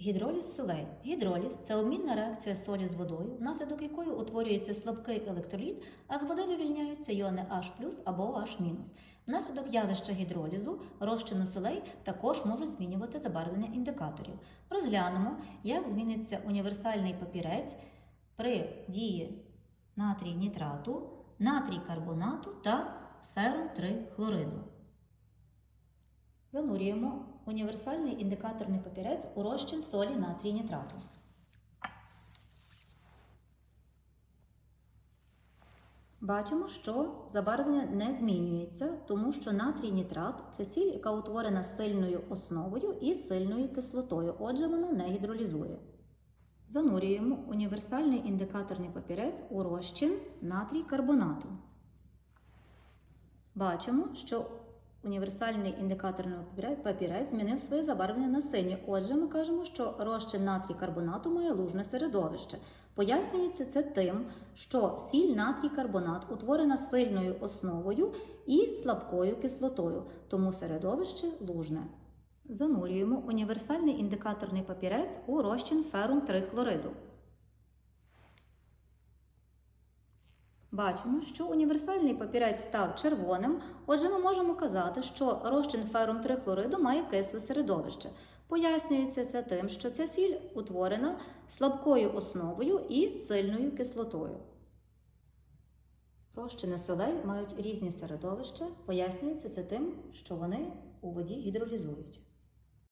Гідроліз солей. Гідроліз це обмінна реакція солі з водою, внаслідок якої утворюється слабкий електроліт, а з води вивільняються іони H або H-. Внаслідок явища гідролізу розчину солей також можуть змінювати забарвлення індикаторів. Розглянемо, як зміниться універсальний папірець при дії натрій нітрату, натрій карбонату та ферум 3 хлориду. Занурюємо універсальний індикаторний папірець у розчин солі натрій нітрату. Бачимо, що забарвлення не змінюється, тому що натрій нітрат це сіль, яка утворена сильною основою і сильною кислотою, отже, вона не гідролізує. Занурюємо універсальний індикаторний папірець у розчин натрій карбонату. Бачимо, що універсальний індикаторний папірець- змінив своє забарвлення на синє. Отже, ми кажемо, що розчин натрій карбонату має лужне середовище. Пояснюється це тим, що сіль натрій карбонат утворена сильною основою і слабкою кислотою, тому середовище лужне. Занурюємо універсальний індикаторний папірець у розчин ферум 3 хлориду. Бачимо, що універсальний папірець став червоним, отже, ми можемо казати, що розчин ферум 3 хлориду має кисле середовище. Пояснюється це тим, що ця сіль утворена слабкою основою і сильною кислотою. Розчини солей мають різні середовища, пояснюється це тим, що вони у воді гідролізують.